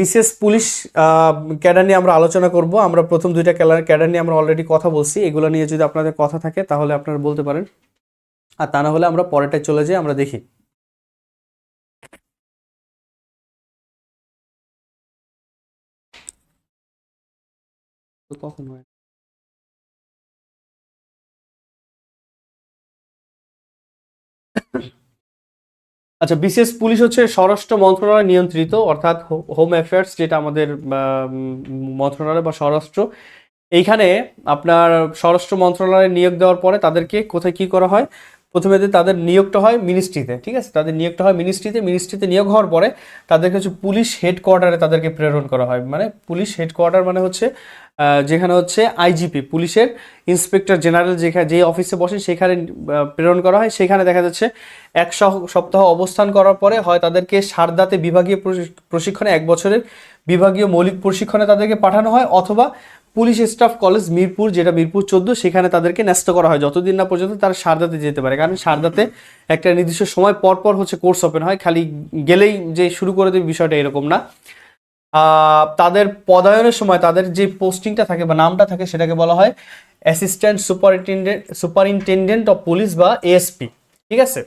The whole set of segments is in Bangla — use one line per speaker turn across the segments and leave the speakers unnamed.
বিশেষ পুলিশ ক্যাডার নিয়ে আমরা আলোচনা করব। আমরা প্রথম দুইটা ক্যাডার নিয়ে আমরা অলরেডি কথা বলছি। এগুলো নিয়ে যদি আপনাদের কথা থাকে, তাহলে আপনারা বলতে পারেন। আর তা না হলে আমরা পরেরটায় চলে যাই, আমরা দেখি। কখন হয়? আচ্ছা বিশেষ পুলিশ হচ্ছে স্বরাষ্ট্র মন্ত্রণালয় নিয়ন্ত্রিত, অর্থাৎ হোম অ্যাফেয়ার্স যেটা আমাদের মন্ত্রণালয় বা স্বরাষ্ট্র। এইখানে আপনার স্বরাষ্ট্র মন্ত্রণালয়ে নিয়োগ দেওয়ার পরে তাদেরকে কোথায় কি করা হয়? প্রথমে তাদের নিয়োগটা হয় মিনিস্ট্রিতে, ঠিক আছে? তাদের নিয়োগটা হয় মিনিস্ট্রিতে মিনিস্ট্রিতে নিয়োগ হওয়ার পরে তাদেরকে হচ্ছে পুলিশ হেডকোয়ার্টারে তাদেরকে প্রেরণ করা হয়। মানে পুলিশ হেডকোয়ার্টার মানে হচ্ছে যেখানে হচ্ছে আইজিপি, পুলিশের ইন্সপেক্টর জেনারেল যেখানে যে অফিসে বসে সেখানে প্রেরণ করা হয়। সেখানে দেখা যাচ্ছে এক সপ্তাহ অবস্থান করার পরে হয় তাদেরকে সারদাতে বিভাগীয় প্রশি- প্রশিক্ষণে এক বছরের বিভাগীয় মৌলিক প্রশিক্ষণে তাদেরকে পাঠানো হয় অথবা পুলিশ স্টাফ কলেজ মিরপুর, যেটা মিরপুর চোদ্দ, সেখানে তাদেরকে ন্যস্ত করা হয়। যতদিন না পর্যন্ত তারা সারদাতে যেতে পারে। কারণ সারদাতে একটা নির্দিষ্ট সময় পর পর হচ্ছে কোর্স ওপেন হয়। খালি গেলেই যে শুরু করে দেবে বিষয়টা এরকম না। তাদের পদায়নের সময় তাদের যে পোস্টিংটা থাকে বা নামটা থাকে সেটাকে বলা হয় assistant superintendent superintendent of police বা এএসপি ঠিক আছে?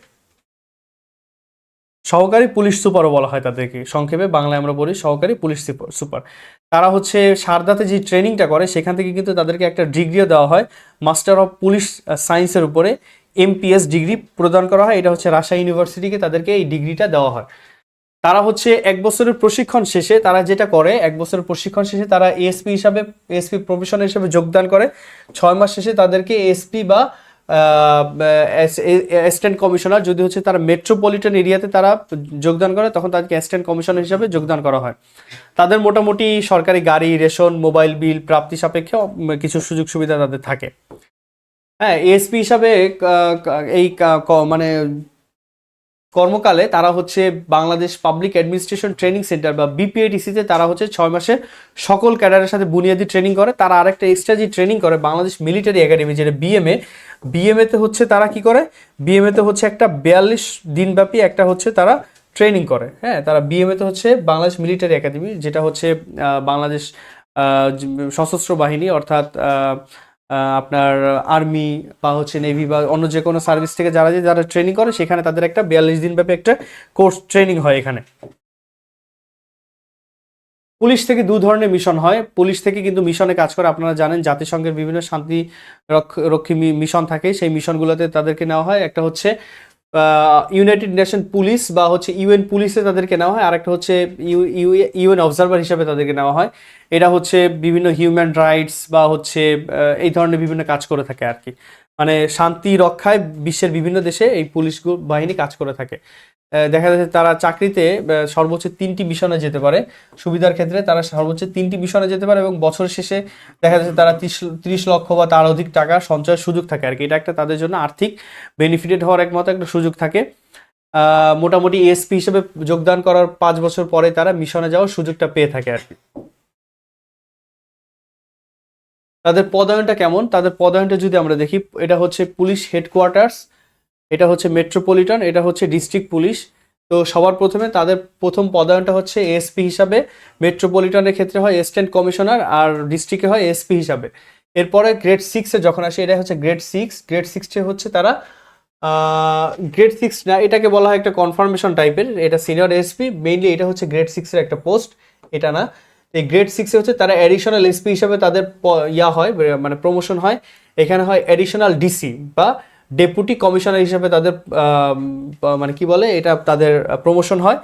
সহকারী পুলিশ সুপারও বলা হয় তাদেরকে। সংক্ষেপে বাংলায় আমরা বলি সহকারী পুলিশ সুপার তারা হচ্ছে সারদাতে যে ট্রেনিংটা করে, সেখান থেকে কিন্তু তাদেরকে একটা ডিগ্রিও দেওয়া হয়। মাস্টার অফ পুলিশ সায়েন্সের উপরে এমপিএস ডিগ্রি প্রদান করা হয়। এটা হচ্ছে রাজশাহী ইউনিভার্সিটিকে তাদেরকে এই ডিগ্রিটা দেওয়া হয়। তারা হচ্ছে এক বছরের প্রশিক্ষণ শেষে তারা যেটা করে, এক বছরের প্রশিক্ষণ শেষে তারা এএসপি হিসাবে এএসপি প্রফেশন হিসাবে যোগদান করে। ছয় মাস শেষে তাদেরকে এসপি বা অ্যাসিস্ট্যান্ট কমিশনার যদি হচ্ছে তারা মেট্রোপলিটন এরিয়াতে তারা যোগদান করে, তখন তাদেরকে অ্যাসিস্ট্যান্ট কমিশনার হিসাবে যোগদান করা হয়। তাদের মোটামুটি সরকারি গাড়ি, রেশন, মোবাইল বিল প্রাপ্তি সাপেক্ষে কিছু সুযোগ সুবিধা তাদের থাকে। হ্যাঁ এএসপি হিসাবে এই মানে কর্মকালে তারা হচ্ছে Bangladesh public administration training centre বা বিপিএডিসিতে তারা হচ্ছে ছয় মাসে সকল ক্যাডারের সাথে বুনিয়াদি ট্রেনিং করে। তারা আরেকটা এক্সট্রা যে ট্রেনিং করে বাংলাদেশ মিলিটারি একাডেমি যেটা বিএমএ বিএমএ তে হচ্ছে তারা কি করে? বিএমএ তে হচ্ছে একটা বিয়াল্লিশ দিনব্যাপী একটা হচ্ছে তারা ট্রেনিং করে। হ্যাঁ তারা বিএমএ তে হচ্ছে বাংলাদেশ মিলিটারি একাডেমি যেটা হচ্ছে বাংলাদেশ সশস্ত্র বাহিনী অর্থাৎ আপনার আর্মি বা হচ্ছে নেভি বা অন্য যে কোনো সার্ভিস থেকে যারা যে যারা ট্রেনিং করে, সেখানে তাদের একটা বিয়াল্লিশ দিন ব্যাপী একটা কোর্স ট্রেনিং হয় এখানে। পুলিশ থেকে দু ধরনের মিশন হয়। পুলিশ থেকে কিন্তু মিশনে কাজ করে। আপনারা জানেন, জাতিসংঘের বিভিন্ন শান্তি রক্ষী মিশন থাকে। সেই মিশনগুলোতে তাদেরকে নেওয়া হয়। একটা হচ্ছে ইউনাইটেড নেশন পুলিশ বা হচ্ছে ইউএন পুলিশে তাদেরকে নেওয়া হয়, আরেকটা হচ্ছে ইউএন অবজারভার হিসাবে তাদেরকে নেওয়া হয়। এটা হচ্ছে বিভিন্ন হিউম্যান রাইটস বা হচ্ছে এই ধরনের বিভিন্ন কাজ করে থাকে আর কি। মানে শান্তি রক্ষায় বিশ্বের বিভিন্ন দেশে এই পুলিশ বাহিনী কাজ করে থাকে। দেখা যাচ্ছে তারা চাকরিতে সর্বোচ্চ তিনটি মিশনে যেতে পারে। সুবিধার ক্ষেত্রে তারা সর্বোচ্চ তিনটি মিশনে যেতে পারে এবং বছর শেষে দেখা যাচ্ছে তারা ত্রিশ লক্ষ বা তার অধিক টাকা সঞ্চয়ের সুযোগ থাকে আর কি। এটা একটা তাদের জন্য আর্থিক বেনিফিটেড হওয়ার একমাত্র একটা সুযোগ থাকে। মোটামুটি এসপি হিসেবে যোগদান করার পাঁচ বছর পরে তারা মিশনে যাওয়ার সুযোগটা পেয়ে থাকে আর কি। তাদের পদায়নটা কেমন? তাদের পদায়নটা যদি আমরা দেখি, এটা হচ্ছে পুলিশ হেডকোয়ার্টার্স এটা হচ্ছে মেট্রোপলিটন এটা হচ্ছে ডিস্ট্রিক্ট পুলিশ তো সবার প্রথমে তাদের প্রথম পদায়নটা হচ্ছে এসপি হিসাবে। মেট্রোপলিটনের ক্ষেত্রে হয় অ্যাসিস্ট্যান্ট কমিশনার আর ডিস্ট্রিক্টে হয় এসপি হিসাবে। এরপরে গ্রেড সিক্সে যখন আসে এটা হচ্ছে গ্রেড সিক্স গ্রেড সিক্সে হচ্ছে তারা গ্রেড সিক্স না, এটাকে বলা হয় একটা কনফার্মেশন টাইপের এটা সিনিয়র এসপি মেইনলি এটা হচ্ছে গ্রেড সিক্সের একটা পোস্ট এটা না। এই গ্রেড সিক্সে হচ্ছে তারা অ্যাডিশনাল এসপি হিসাবে তাদের ইয়া হয় মানে প্রমোশন হয়। এখানে হয় অ্যাডিশনাল ডিসি বা ডেপুটি কমিশনার হিসাবে তাদের মানে কি বলে, এটা তাদের প্রমোশন হয়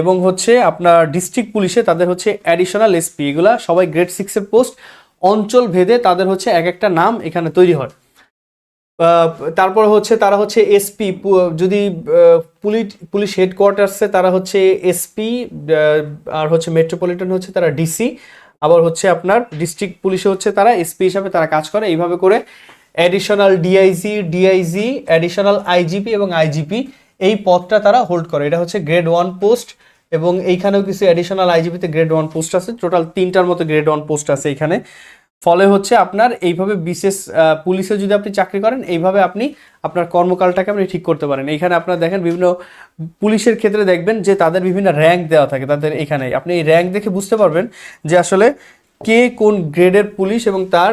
এবং হচ্ছে আপনার ডিস্ট্রিক্ট পুলিশে তাদের হচ্ছে অ্যাডিশনাল এসপি এগুলা সবাই গ্রেড সিক্সের পোস্ট অঞ্চল ভেদে তাদের হচ্ছে এক একটা নাম এখানে তৈরি হয়। তারপর হচ্ছে তারা হচ্ছে এসপি যদি পুলিশ পুলিশ হেডকোয়ার্টার্সে তারা হচ্ছে এসপি আর হচ্ছে মেট্রোপলিটন হচ্ছে তারা ডিসি আবার হচ্ছে আপনার ডিস্ট্রিক্ট পুলিশে হচ্ছে তারা এসপি হিসাবে তারা কাজ করে। এইভাবে করে additional DIG DIG additional IGP এবং আইজিপি এই পদটা তারা হোল্ড করে। এটা হচ্ছে গ্রেড ওয়ান পোস্ট এবং এইখানেও কিছু অ্যাডিশনাল আইজিপিতে গ্রেড ওয়ান পোস্ট আছে। টোটাল তিনটার মতো গ্রেড ওয়ান পোস্ট আছে এখানে ফলে হচ্ছে আপনার এইভাবে বিশেষ পুলিশে যদি আপনি চাকরি করেন, এইভাবে আপনি আপনার কর্মকালটাকে আপনি ঠিক করতে পারেন। এইখানে আপনার দেখেন বিভিন্ন পুলিশের ক্ষেত্রে দেখবেন যে তাদের বিভিন্ন র্যাঙ্ক দেওয়া থাকে তাদের এখানে। আপনি এই র্যাঙ্ক দেখে বুঝতে পারবেন যে আসলে কে কোন গ্রেডের পুলিশ এবং তার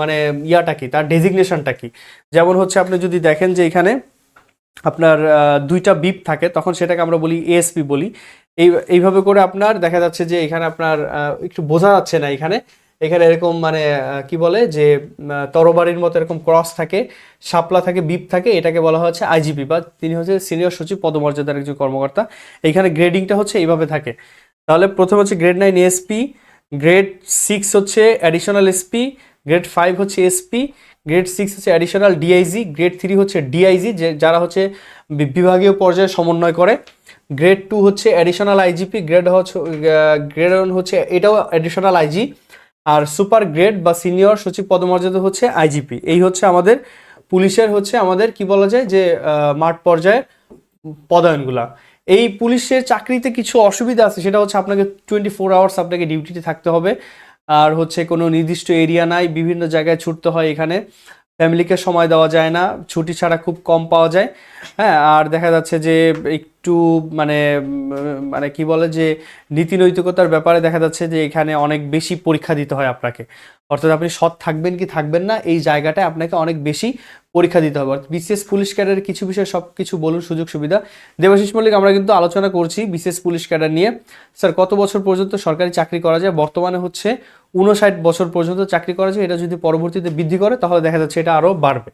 মানে ইয়াটা কি, তার ডেজিগনেশনটা কি? যেমন হচ্ছে আপনি যদি দেখেন যে এখানে আপনার দুইটা বিপ থাকে, তখন সেটাকে আমরা বলি এএসপি বলি। এই, এইভাবে করে আপনার দেখা যাচ্ছে যে এখানে আপনার একটু বোঝা যাচ্ছে না এখানে। এখানে এরকম মানে কি বলে যে তরবারির মতো এরকম ক্রস থাকে, শাপলা থাকে, বিপ থাকে, এটাকে বলা হচ্ছে আইজিপি বা তিনি হচ্ছে সিনিয়র সচিব পদমর্যাদার একজন কর্মকর্তা। এখানে গ্রেডিংটা হচ্ছে এইভাবে থাকে। তাহলে প্রথম হচ্ছে grade nine SP grade six হচ্ছে অ্যাডিশনাল এসপি গ্রেড ফাইভ হচ্ছে এসপি গ্রেড সিক্স হচ্ছে অ্যাডিশনাল ডিআইজি গ্রেড থ্রি হচ্ছে ডিআইজি যে যারা হচ্ছে বিভাগীয় পর্যায়ে সমন্বয় করে। গ্রেড টু হচ্ছে অ্যাডিশনাল আইজিপি গ্রেড হচ্ছে গ্রেড ওয়ান হচ্ছে, এটাও অ্যাডিশনাল আইজি আর সুপার গ্রেড বা সিনিয়র সচিব পদমর্যাদা হচ্ছে আইজিপি এই হচ্ছে আমাদের পুলিশের হচ্ছে আমাদের কি বলা যায় যে মাঠ পর্যায়ে পদায়নগুলা। এই পুলিশের চাকরিতে কিছু অসুবিধা আছে, সেটা হচ্ছে আপনাকে টোয়েন্টি ফোর আওয়ার্স আপনাকে ডিউটিতে থাকতে হবে। আর হচ্ছে কোনো নির্দিষ্ট এরিয়া নাই, বিভিন্ন জায়গায় ছুটতে হয় এখানে। ফ্যামিলিকে সময় দেওয়া যায় না, ছুটি ছাড়া খুব কম পাওয়া যায়। হ্যাঁ আর দেখা যাচ্ছে যে একটু মানে মানে কি বলে যে নীতি নৈতিকতার ব্যাপারে দেখা যাচ্ছে যে, এখানে অনেক বেশি পরীক্ষা দিতে হয় আপনাকে। অর্থাৎ আপনি সৎ থাকবেন কি থাকবেন না, এই জায়গাটায় আপনাকে অনেক বেশি পরীক্ষা দিতে হবে। অর্থাৎ বিশেষ পুলিশ ক্যাডারের কিছু বিষয়ে সব কিছু বলুন, সুযোগ সুবিধা। দেবাশিস মল্লিক, আমরা কিন্তু আলোচনা করছি বিশেষ পুলিশ ক্যাডার নিয়ে। স্যার, কত বছর পর্যন্ত সরকারি চাকরি করা যায়? বর্তমানে হচ্ছে উনষাট বছর পর্যন্ত চাকরি করা যায়। এটা যদি পরবর্তীতে বৃদ্ধি করে, তাহলে দেখা যাচ্ছে এটা আরও বাড়বে।